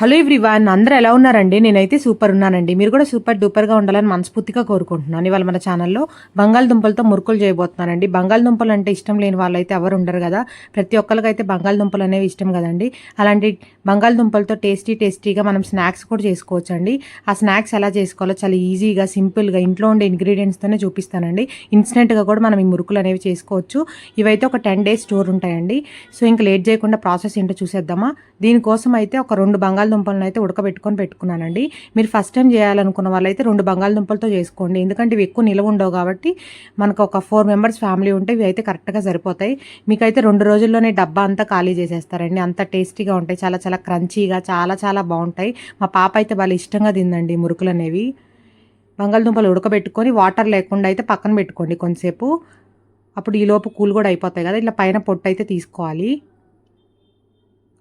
Hello everyone అందరూ ఎలా ఉన్నారండి? నేనైతే సూపర్ ఉన్నానండి. మీరు కూడా సూపర్ డూపర్గా ఉండాలని మనస్ఫూర్తిగా కోరుకుంటున్నాను. ఇవాళ మన ఛానల్లో బంగాళదుంపలతో మురుకులు చేయబోతున్నానండి. బంగాళదుంపలు అంటే ఇష్టం లేని వాళ్ళైతే ఎవరు ఉండరు కదా. ప్రతి ఒక్కరికైతే బంగాళదుంపలు అనేవి ఇష్టం కదండి. అలాంటి బంగాళదుంపలతో టేస్టీ టేస్టీగా మనం స్నాక్స్ కూడా చేసుకోవచ్చు అండి ఆ స్నాక్స్ ఎలా చేసుకోవాలో చాలా ఈజీగా సింపుల్గా ఇంట్లో ఉండే ఇంగ్రీడియంట్స్తోనే చూపిస్తానండి. ఇన్స్టెంట్గా కూడా మనం ఈ మురుకులు అనేవి చేసుకోవచ్చు. ఇవైతే ఒక టెన్ డేస్ స్టోర్ ఉంటాయండి. సో ఇంకా లేట్ చేయకుండా ప్రాసెస్ ఏంటో చూసేద్దామా? దీనికోసం అయితే ఒక రెండు బంగాళదుంపలను అయితే ఉడకబెట్టుకొని పెట్టుకున్నానండి. మీరు ఫస్ట్ టైం చేయాలనుకున్న వాళ్ళైతే రెండు బంగాళదుంపలతో చేసుకోండి. ఎందుకంటే ఇవి ఎక్కువ నిలవ ఉండవు కాబట్టి మనకు ఒక ఫోర్ మెంబర్స్ ఫ్యామిలీ ఉంటే ఇవి అయితే కరెక్ట్గా సరిపోతాయి. మీకైతే రెండు రోజుల్లోనే డబ్బా అంతా ఖాళీ చేసేస్తారండి. అంత టేస్టీగా ఉంటాయి. చాలా చాలా క్రంచీగా చాలా చాలా బాగుంటాయి. మా పాప అయితే వాళ్ళు ఇష్టంగా తిందండి మురుకులు అనేవి. బంగాళదుంపలు ఉడకబెట్టుకొని వాటర్ లేకుండా అయితే పక్కన పెట్టుకోండి కొంతసేపు. అప్పుడు ఈ లోపు కూల్ కూడా అయిపోతాయి కదా. ఇట్లా పైన పొట్టు అయితే తీసుకోవాలి.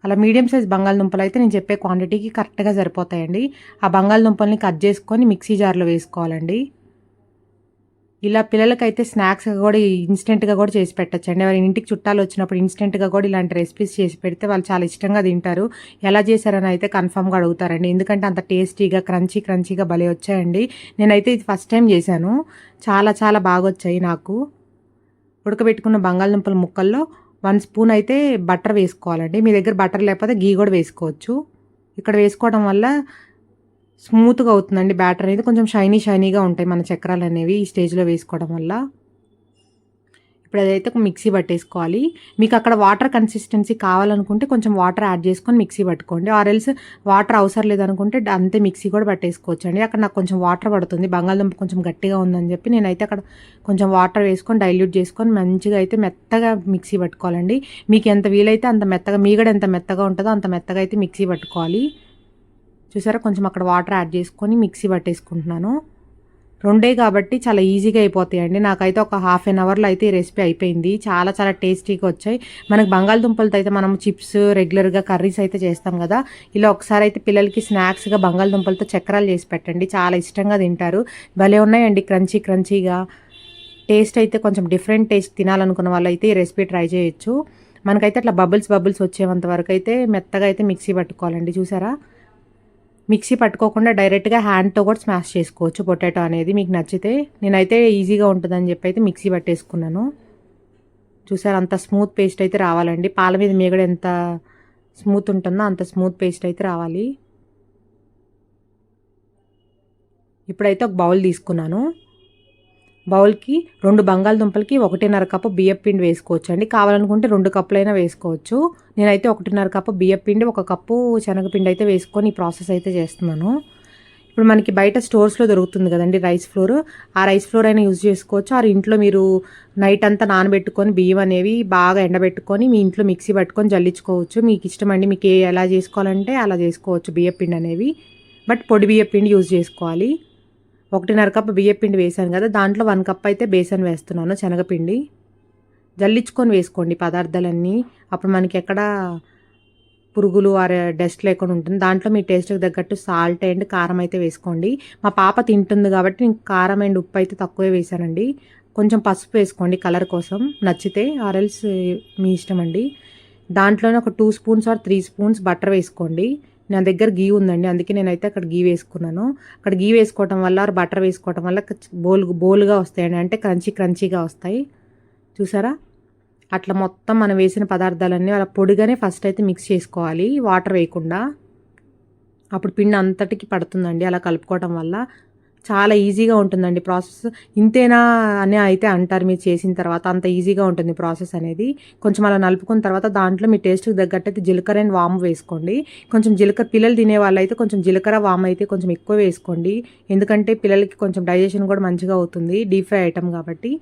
అలా మీడియం సైజ్ బంగాళదుంపలు అయితే నేను చెప్పే క్వాంటిటీకి కరెక్ట్గా సరిపోతాయండి. ఆ బంగాళదుంపల్ని కట్ చేసుకొని మిక్సీ జార్లో వేసుకోవాలండి. ఇలా పిల్లలకైతే స్నాక్స్ కూడా ఇన్స్టెంట్గా కూడా చేసి పెట్టచ్చండి. ఎవరి ఇంటికి చుట్టాలు వచ్చినప్పుడు ఇన్స్టెంట్గా కూడా ఇలాంటి రెసిపీస్ చేసి పెడితే వాళ్ళు చాలా ఇష్టంగా తింటారు. ఎలా చేశారని అయితే కన్ఫామ్గా అడుగుతారండి. ఎందుకంటే అంత టేస్టీగా క్రంచీ క్రంచీగా భలే వచ్చాయండి. నేనైతే ఇది ఫస్ట్ టైం చేశాను. చాలా చాలా బాగా వచ్చాయి నాకు. ఉడకబెట్టుకున్న బంగాళదుంపల ముక్కల్లో వన్ స్పూన్ అయితే బటర్ వేసుకోవాలండి. మీ దగ్గర బటర్ లేకపోతే గీ కూడా వేసుకోవచ్చు. ఇక్కడ వేసుకోవడం వల్ల స్మూత్గా అవుతుందండి బ్యాటర్ అనేది. కొంచెం షైనీ షైనీగా ఉంటాయి మన చక్రాలు అనేవి ఈ స్టేజ్లో వేసుకోవడం వల్ల. ఇప్పుడు అదైతే ఒక మిక్సీ పట్టేసుకోవాలి మీకు అక్కడ వాటర్ కన్సిస్టెన్సీ కావాలనుకుంటే కొంచెం వాటర్ యాడ్ చేసుకొని మిక్సీ పట్టుకోండి. ఆరెల్స్ వాటర్ అవసరం లేదనుకుంటే అంతే మిక్సీ కూడా పట్టేసుకోవచ్చు అండి అక్కడ నాకు కొంచెం వాటర్ పడుతుంది బంగాళదుంప కొంచెం గట్టిగా ఉందని చెప్పి నేనైతే అక్కడ కొంచెం వాటర్ వేసుకొని డైల్యూట్ చేసుకొని మంచిగా అయితే మెత్తగా మిక్సీ పట్టుకోవాలండి. మీకు ఎంత వీలైతే అంత మెత్తగా మీగడ ఎంత మెత్తగా ఉంటుందో అంత మెత్తగా అయితే మిక్సీ పట్టుకోవాలి. చూసారా? కొంచెం అక్కడ వాటర్ యాడ్ చేసుకొని మిక్సీ పట్టేసుకుంటున్నాను. రెండే కాబట్టి చాలా ఈజీగా అయిపోతాయండి. నాకైతే ఒక హాఫ్ అన్ అవర్లో అయితే ఈ రెసిపీ అయిపోయింది. చాలా చాలా టేస్టీగా వచ్చాయి. మనకు బంగాళదుంపలతో అయితే మనం చిప్స్ రెగ్యులర్గా కర్రీస్ అయితే చేస్తాం కదా. ఇలా ఒకసారి అయితే పిల్లలకి స్నాక్స్గా బంగాళదుంపలతో చక్రాలు చేసి పెట్టండి. చాలా ఇష్టంగా తింటారు. భలే ఉన్నాయండి క్రంచీ క్రంచీగా. టేస్ట్ అయితే కొంచెం డిఫరెంట్ టేస్ట్ తినాలనుకున్న వాళ్ళు అయితే ఈ రెసిపీ ట్రై చేయొచ్చు. మనకైతే అట్లా బబుల్స్ బబుల్స్ వచ్చేంత వరకు అయితే మెత్తగా అయితే మిక్సీ పట్టుకోవాలండి. చూసారా? మిక్సీ పట్టుకోకుండా డైరెక్ట్గా హ్యాండ్తో కూడా స్మాష్ చేసుకోవచ్చు పొటాటో అనేది. మీకు నచ్చితే నేనైతే ఈజీగా ఉంటుందని చెప్పి అయితే మిక్సీ పట్టేసుకున్నాను. చూసారు అంత స్మూత్ పేస్ట్ అయితే రావాలండి. పాల మీద మీగడ ఎంత స్మూత్ ఉంటుందో అంత స్మూత్ పేస్ట్ అయితే రావాలి. ఇప్పుడైతే ఒక బౌల్ తీసుకున్నాను. బౌల్కి రెండు బంగాళదుంపలకి ఒకటిన్నర కప్పు బియ్యం పిండి వేసుకోవచ్చు అండి కావాలనుకుంటే రెండు కప్పులైనా వేసుకోవచ్చు. నేనైతే ఒకటిన్నర కప్పు బియ్యం పిండి ఒక కప్పు శనగపిండి అయితే వేసుకొని ఈ ప్రాసెస్ అయితే చేస్తున్నాను. ఇప్పుడు మనకి బయట స్టోర్స్లో దొరుకుతుంది కదండి రైస్ ఫ్లోర్. ఆ రైస్ ఫ్లోర్ అయినా యూజ్ చేసుకోవచ్చు. ఆ ఇంట్లో మీరు నైట్ అంతా నానబెట్టుకొని బియ్యం అనేవి బాగా ఎండబెట్టుకొని మీ ఇంట్లో మిక్సీ పట్టుకొని జల్లించుకోవచ్చు. మీకు ఇష్టం అండి మీకు ఎలా చేసుకోవాలంటే అలా చేసుకోవచ్చు బియ్యం పిండి అనేవి. బట్ పొడి బియ్యం పిండి యూజ్ చేసుకోవాలి. ఒకటిన్నర కప్ బియ్యపిండి వేసాను కదా దాంట్లో వన్ కప్ అయితే బేసన్ వేస్తున్నాను శనగపిండి. జల్లించుకొని వేసుకోండి పదార్థాలన్నీ. అప్పుడు మనకి ఎక్కడ పురుగులు ఆరే డస్ట్ లేకుండా ఉంటుంది. దాంట్లో మీ టేస్ట్కి తగ్గట్టు సాల్ట్ అండ్ కారం అయితే వేసుకోండి. మా పాప తింటుంది కాబట్టి నేను కారం అండ్ ఉప్పు అయితే తక్కువే వేసానండి కొంచెం పసుపు వేసుకోండి కలర్ కోసం. నచ్చితే ఆరెల్స్ మీ ఇష్టం అండి దాంట్లోనే ఒక two spoons or three spoons butter వేసుకోండి. నా దగ్గర గీ ఉందండి. అందుకే నేనైతే అక్కడ గీ వేసుకున్నాను. అక్కడ గీ వేసుకోవటం వల్ల బటర్ వేసుకోవటం వల్ల బోల్ బోల్గా వస్తాయండి. అంటే క్రంచీ క్రంచీగా వస్తాయి. చూసారా? అట్లా మొత్తం మనం వేసిన పదార్థాలన్నీ అలా పొడిగానే ఫస్ట్ అయితే మిక్స్ చేసుకోవాలి. వాటర్ వేయకుండా. అప్పుడు పిండి అంతటికి పడుతుందండి. అలా కలుపుకోవటం వల్ల. చాలా ఈజీగా ఉంటుందండి ప్రాసెస్. ఇంతేనా అని అయితే అంటారు మీరు చేసిన తర్వాత అంత ఈజీగా ఉంటుంది ప్రాసెస్ అనేది. కొంచెం అలా నలుపుకున్న తర్వాత దాంట్లో మీ టేస్ట్కి తగ్గట్టు అయితే జీలకర్ర అండ్ వాము వేసుకోండి. కొంచెం జీలకర్ర పిల్లలు తినే వాళ్ళు అయితే కొంచెం జీలకర్ర వామ్ అయితే కొంచెం ఎక్కువ వేసుకోండి. ఎందుకంటే పిల్లలకి కొంచెం డైజెషన్ కూడా మంచిగా అవుతుంది డీప్ ఫ్రై ఐటమ్ కాబట్టి.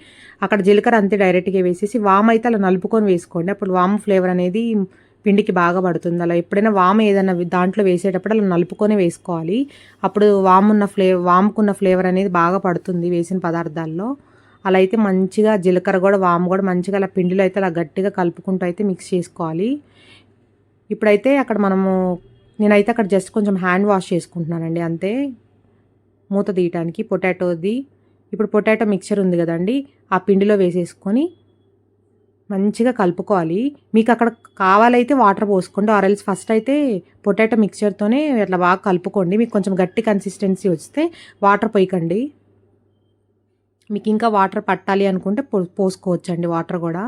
అక్కడ జీలకర్ర అంతే డైరెక్ట్గా వేసేసి వామ్ అయితే అలా నలుపుకొని వేసుకోండి. అప్పుడు వామ్ ఫ్లేవర్ అనేది పిండికి బాగా పడుతుంది. అలా ఎప్పుడైనా వాము ఏదైనా దాంట్లో వేసేటప్పుడు అలా నలుపుకొని వేసుకోవాలి. అప్పుడు వామున్న ఫ్లే వాముకున్న ఫ్లేవర్ అనేది బాగా పడుతుంది వేసిన పదార్థాల్లో. అలా అయితే మంచిగా జీలకర్ర కూడా వాము కూడా మంచిగా అలా పిండిలో అయితే అలా గట్టిగా కలుపుకుంటూ అయితే మిక్స్ చేసుకోవాలి. ఇప్పుడైతే అక్కడ మనము నేనైతే అక్కడ జస్ట్ కొంచెం హ్యాండ్ వాష్ చేసుకుంటున్నానండి అంతే. మూత తీయటానికి పొటాటోది. ఇప్పుడు పొటాటో మిక్చర్ ఉంది కదండి ఆ పిండిలో వేసేసుకొని మంచిగా కలుపుకోవాలి. మీకు అక్కడ కావాలైతే వాటర్ పోసుకోండి. ఆరెల్స్ ఫస్ట్ అయితే పొటాటో మిక్చర్తోనే అట్లా బాగా కలుపుకోండి. మీకు కొంచెం గట్టి కన్సిస్టెన్సీ వస్తే వాటర్ పోయకండి. మీకు ఇంకా వాటర్ పట్టాలి అనుకుంటే పో పోసుకోవచ్చండి వాటర్ కూడా.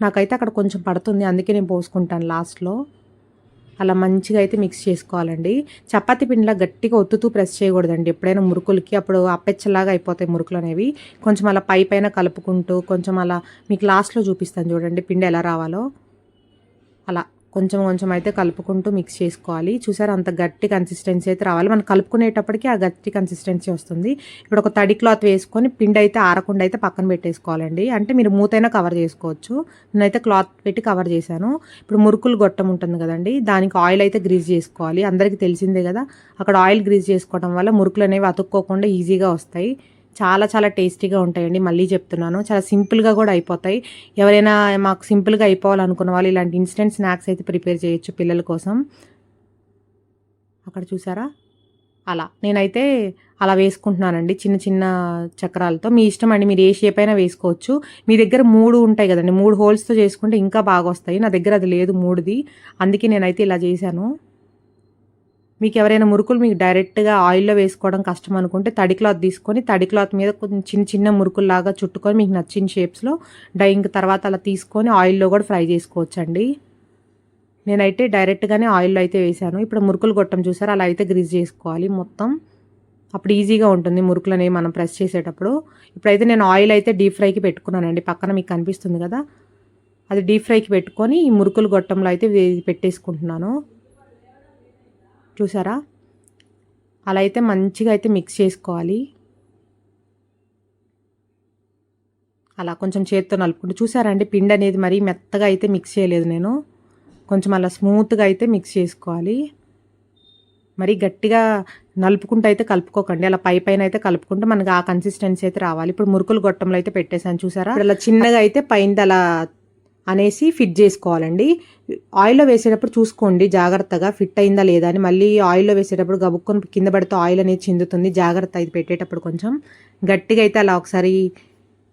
నాకైతే అక్కడ కొంచెం పడుతుంది. అందుకే నేను పోసుకుంటాను లాస్ట్లో. అలా మంచిగా అయితే మిక్స్ చేసుకోవాలండి. చపాతి పిండిలా గట్టిగా ఒత్తుతూ ప్రెస్ చేయకూడదండి. ఎప్పుడైనా మురుకులకి అప్పుడు అప్పెచ్చలాగా అయిపోతాయి మురుకులు అనేవి. కొంచెం అలా పై పైన కలుపుకుంటూ కొంచెం అలా మీకు లాస్ట్లో చూపిస్తాను చూడండి పిండి ఎలా రావాలో. అలా. కొంచెం కొంచెం అయితే కలుపుకుంటూ మిక్స్ చేసుకోవాలి. చూసారు అంత గట్టి కన్సిస్టెన్సీ అయితే రావాలి. మనం కలుపుకునేటప్పటికి ఆ గట్టి కన్సిస్టెన్సీ వస్తుంది. ఇప్పుడు ఒక తడి క్లాత్ వేసుకొని పిండి అయితే ఆరకుండా అయితే పక్కన పెట్టేసుకోవాలండి. అంటే మీరు మూతైనా కవర్ చేసుకోవచ్చు. నేనైతే క్లాత్ పెట్టి కవర్ చేశాను. ఇప్పుడు మురుకులు గొట్టం ఉంటుంది కదండి దానికి ఆయిల్ అయితే గ్రీజ్ చేసుకోవాలి. అందరికీ తెలిసిందే కదా అక్కడ ఆయిల్ గ్రీజ్ చేసుకోవడం వల్ల మురుకులు అనేవి అతుక్కోకుండా ఈజీగా వస్తాయి. చాలా చాలా టేస్టీగా ఉంటాయండి. మళ్ళీ చెప్తున్నాను. చాలా సింపుల్గా కూడా అయిపోతాయి. ఎవరైనా మాకు సింపుల్గా అయిపోవాలనుకున్న వాళ్ళు ఇలాంటి ఇన్స్టెంట్ స్నాక్స్ అయితే ప్రిపేర్ చేయొచ్చు పిల్లల కోసం. అక్కడ చూసారా? అలా. నేనైతే అలా వేసుకుంటున్నానండి. చిన్న చిన్న చక్రాలతో. మీ ఇష్టం అండి. మీరు ఏ షేప్ అయినా వేసుకోవచ్చు. మీ దగ్గర మూడు ఉంటాయి కదండి. మూడు హోల్స్తో చేసుకుంటే ఇంకా బాగా వస్తాయి. నా దగ్గర అది లేదు మూడుది. అందుకే నేనైతే ఇలా చేశాను. మీకు ఎవరైనా మురుకులు మీకు డైరెక్ట్గా ఆయిల్లో వేసుకోవడం కష్టం అనుకుంటే తడి క్లాత్ తీసుకొని తడి క్లాత్ మీద కొంచెం చిన్న చిన్న మురుకుల్లాగా చుట్టుకొని మీకు నచ్చిన షేప్స్లో డైయింగ్ తర్వాత అలా తీసుకొని ఆయిల్లో కూడా ఫ్రై చేసుకోవచ్చండి. నేనైతే డైరెక్ట్గానే ఆయిల్లో అయితే వేసాను. ఇప్పుడు మురుకులు గొట్టం చూసారు? అలా అయితే గ్రీజ్ చేసుకోవాలి మొత్తం. అప్పుడు ఈజీగా ఉంటుంది మురుకులు అనేవి మనం ప్రెస్ చేసేటప్పుడు. ఇప్పుడైతే నేను ఆయిల్ అయితే డీప్ ఫ్రైకి పెట్టుకున్నానండి. పక్కన మీకు కనిపిస్తుంది కదా? అది డీప్ ఫ్రైకి పెట్టుకొని ఈ మురుకులు గొట్టంలో అయితే పెట్టేసుకుంటున్నాను. చూసారా? అలా అయితే మంచిగా అయితే మిక్స్ చేసుకోవాలి. అలా కొంచెం చేత్తో నలుపుకుంటూ చూసారండి పిండి అనేది మరీ మెత్తగా అయితే మిక్స్ చేయలేదు నేను. కొంచెం అలా స్మూత్గా అయితే మిక్స్ చేసుకోవాలి. మరి గట్టిగా నలుపుకుంటూ అయితే కలుపుకోకండి. అలా పై పైన అయితే కలుపుకుంటే మనకి ఆ కన్సిస్టెన్సీ అయితే రావాలి. ఇప్పుడు మురుకులు గొట్టంలో అయితే పెట్టేశాను చూసారా? అలా చిన్నగా అయితే పైన అలా అనేసి ఫిట్ చేసుకోవాలండి. ఆయిల్లో వేసేటప్పుడు చూసుకోండి జాగ్రత్తగా ఫిట్ అయిందా లేదా అని. మళ్ళీ ఆయిల్లో వేసేటప్పుడు గబుక్కొని కింద పడితే ఆయిల్ అనేది చిందుతుంది. జాగ్రత్త అయితే పెట్టేటప్పుడు కొంచెం గట్టిగా అయితే అలా ఒకసారి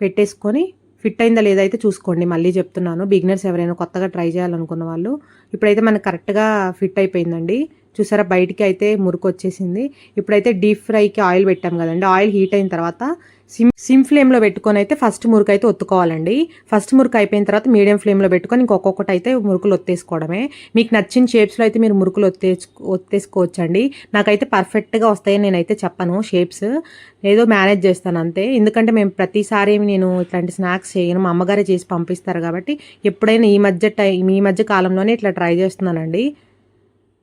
పెట్టేసుకొని ఫిట్ అయిందా లేదా అయితే చూసుకోండి. మళ్ళీ చెప్తున్నాను. బిగినర్స్ ఎవరైనా కొత్తగా ట్రై చేయాలనుకున్న వాళ్ళు ఇప్పుడైతే మనకు కరెక్ట్గా ఫిట్ అయిపోయిందండి. చూసారా? బయటికి అయితే మురుకు వచ్చేసింది ఇప్పుడైతే డీప్ ఫ్రైకి ఆయిల్ పెట్టాం కదండి. ఆయిల్ హీట్ అయిన తర్వాత సిమ్ సిమ్ ఫ్లేమ్లో పెట్టుకొని అయితే ఫస్ట్ మురుకు అయితే ఒత్తుకోవాలండి. ఫస్ట్ మురుకు అయిపోయిన తర్వాత మీడియం ఫ్లేమ్లో పెట్టుకొని ఇంకొకటి అయితే మురుకులు ఒత్తేసుకోవడమే. మీకు నచ్చిన షేప్స్లో అయితే మీరు మురుకులు ఒత్తేసు ఒత్తేసుకోవచ్చండి. నాకైతే పర్ఫెక్ట్గా వస్తాయని నేనైతే చెప్పను షేప్స్. ఏదో మేనేజ్ చేస్తాను అంతే. ఎందుకంటే మేము ప్రతిసారి నేను ఇట్లాంటి స్నాక్స్ చేయను. మా అమ్మగారే చేసి పంపిస్తారు కాబట్టి ఎప్పుడైనా ఈ మధ్య టైం ఈ మధ్య కాలంలోనే ఇట్లా ట్రై చేస్తున్నానండి.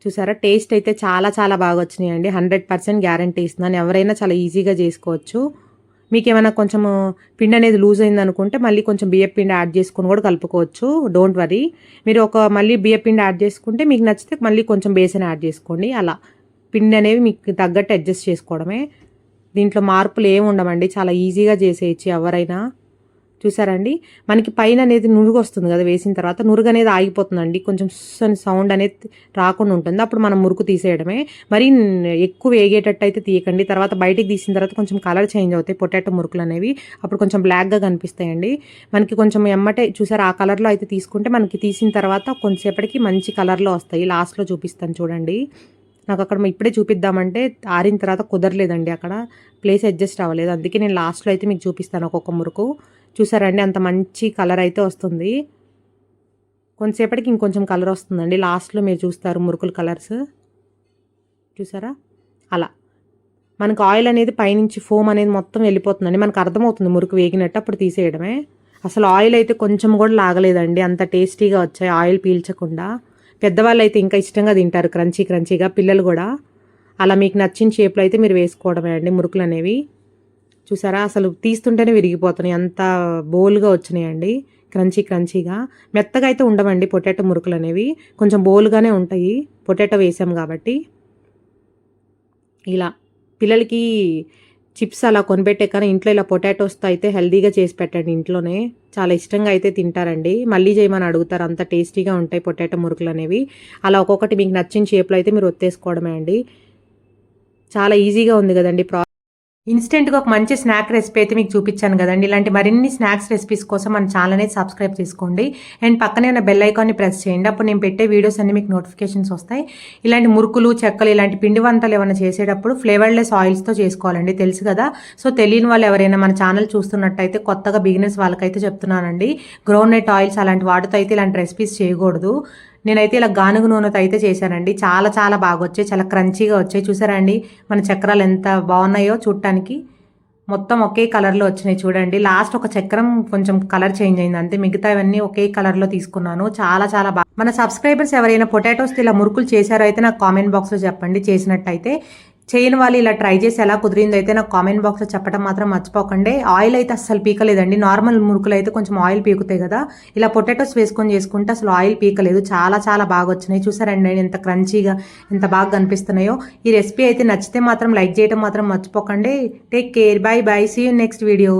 చూసారా? టేస్ట్ అయితే చాలా చాలా బాగా వచ్చినాయండి హండ్రెడ్ పర్సెంట్ గ్యారంటీ ఇస్తున్నాను ఎవరైనా చాలా ఈజీగా చేసుకోవచ్చు. మీకు ఏమైనా కొంచెం పిండి అనేది లూజ్ అయింది అనుకుంటే మళ్ళీ కొంచెం బియ్య పిండి యాడ్ చేసుకొని కూడా కలుపుకోవచ్చు. Don't worry. మీరు ఒక మళ్ళీ బియ్య పిండి యాడ్ చేసుకుంటే మీకు నచ్చితే మళ్ళీ కొంచెం బేసన్ యాడ్ చేసుకోండి. అలా. పిండి అనేవి మీకు తగ్గట్టు అడ్జస్ట్ చేసుకోవడమే. దీంట్లో మార్పులు ఏమి ఉండమండి చాలా ఈజీగా చేసేయచ్చు ఎవరైనా. చూసారండి? మనకి పైన అనేది నురుగు వస్తుంది కదా వేసిన తర్వాత నురుగు అనేది ఆగిపోతుందండి. కొంచెం సౌండ్ అనేది రాకుండా ఉంటుంది. అప్పుడు మనం మురుకు తీసేయడమే. మరి ఎక్కువ వేగేటట్టు అయితే తీయకండి. తర్వాత బయటికి తీసిన తర్వాత కొంచెం కలర్ చేంజ్ అవుతాయి పొటాటో మురుకులు అనేవి. అప్పుడు కొంచెం బ్లాక్గా కనిపిస్తాయండి. మనకి కొంచెం ఎమ్మటే చూసారు ఆ కలర్లో అయితే తీసుకుంటే మనకి తీసిన తర్వాత కొంతసేపటికి మంచి కలర్లో వస్తాయి. లాస్ట్లో చూపిస్తాను చూడండి. నాకు అక్కడ ఇప్పుడే చూపిద్దామంటే ఆరిన తర్వాత కుదరలేదండి అక్కడ. ప్లేస్ అడ్జస్ట్ అవ్వలేదు. అందుకే నేను లాస్ట్లో అయితే మీకు చూపిస్తాను ఒక్కొక్క మురుకు. చూసారండి అంత మంచి కలర్ అయితే వస్తుంది. కొంతసేపటికి ఇంకొంచెం కలర్ వస్తుందండి. లాస్ట్లో మీరు చూస్తారు మురుకులు కలర్స్ చూసారా? అలా. మనకు ఆయిల్ అనేది పైనుంచి ఫోమ్ అనేది మొత్తం వెళ్ళిపోతుందండి. మనకు అర్థమవుతుంది మురుకు వేగినట్టు అప్పుడు తీసేయడమే. అసలు ఆయిల్ అయితే కొంచెం కూడా లాగలేదండి. అంత టేస్టీగా వచ్చాయి ఆయిల్ పీల్చకుండా. పెద్దవాళ్ళు అయితే ఇంకా ఇష్టంగా తింటారు క్రంచీ క్రంచీగా. పిల్లలు కూడా. అలా మీకు నచ్చిన షేప్లో అయితే మీరు వేసుకోవడమే అండి మురుకులు అనేవి. చూసారా? అసలు తీస్తుంటేనే విరిగిపోతున్నాయి. అంత బోల్గా వచ్చినాయండి. క్రంచీ క్రంచీగా. మెత్తగా అయితే ఉండవండి పొటాటో మురుకులు అనేవి కొంచెం బోల్గానే ఉంటాయి. పొటాటో వేసాం కాబట్టి. ఇలా పిల్లలకి చిప్స్ అలా కొనిపెట్టే కానీ ఇంట్లో ఇలా పొటాటోస్తో అయితే హెల్దీగా చేసి పెట్టండి ఇంట్లోనే. చాలా ఇష్టంగా అయితే తింటారండి. మళ్ళీ చేయమని అడుగుతారు. అంత టేస్టీగా ఉంటాయి పొటాటో మురుకులు అనేవి అలా ఒక్కొక్కటి మీకు నచ్చిన షేప్లో అయితే మీరు ఒత్తేసుకోవడమే అండి. చాలా ఈజీగా ఉంది కదండి ప్రా ఇన్స్టెంట్గా ఒక మంచి స్నాక్ రెసిపీ అయితే మీకు చూపించాను కదండి. ఇలాంటి మరిన్ని స్నాక్స్ రెసిపీస్ కోసం మన ఛానల్ సబ్స్క్రైబ్ చేసుకోండి. అండ్ పక్కనే ఉన్న బెల్ ఐకాన్ని ప్రెస్ చేయండి. అప్పుడు నేను పెట్టే వీడియోస్ అన్ని మీకు నోటిఫికేషన్స్ వస్తాయి. ఇలాంటి మురుకులు చెక్కలు ఇలాంటి పిండి వంటలు ఏమైనా చేసేటప్పుడు ఫ్లేవర్లెస్ ఆయిల్స్తో చేసుకోవాలండి. తెలుసు కదా? సో తెలియని వాళ్ళు ఎవరైనా మన ఛానల్ చూస్తున్నట్టయితే కొత్తగా బిగినర్స్ వాళ్ళకైతే చెప్తున్నానండి. గ్రౌండ్ నెట్ ఆయిల్స్ అలాంటి వాటితో అయితే ఇలాంటి రెసిపీస్ చేయకూడదు. నేనైతే ఇలా గానుగు నూనెతో అయితే చేశానండి. చాలా చాలా బాగా వచ్చాయి చాలా క్రంచీగా వచ్చాయి. చూసారా అండి మన చక్రాలు ఎంత బాగున్నాయో చూడటానికి. మొత్తం ఒకే కలర్లో వచ్చినాయి చూడండి. లాస్ట్ ఒక చక్రం కొంచెం కలర్ చేంజ్ అయింది అంతే. మిగతావన్నీ ఒకే కలర్లో తీసుకున్నాను. చాలా చాలా బాగా మన సబ్స్క్రైబర్స్ ఎవరైనా పొటాటోస్ ఇలా మురుకులు చేశారో అయితే నాకు కామెంట్ బాక్స్లో చెప్పండి. చేసినట్టయితే చేయని వాళ్ళు ఇలా ట్రై చేసి ఎలా కుదిరిందో అయితే నాకు కామెంట్ బాక్స్లో చెప్పడం మాత్రం మర్చిపోకండి. ఆయిల్ అయితే అస్సలు పీకలేదండి. నార్మల్ మురుకులు అయితే కొంచెం ఆయిల్ పీకుతాయి కదా. ఇలా పొటాటోస్ వేసుకొని చేసుకుంటే అసలు ఆయిల్ పీకలేదు. చాలా చాలా బాగా వచ్చినాయి. చూసారండి నేను ఎంత క్రంచీగా ఎంత బాగా కనిపిస్తున్నాయో. ఈ రెసిపీ అయితే నచ్చితే మాత్రం లైక్ చేయడం మాత్రం మర్చిపోకండి. Take care bye bye see you next video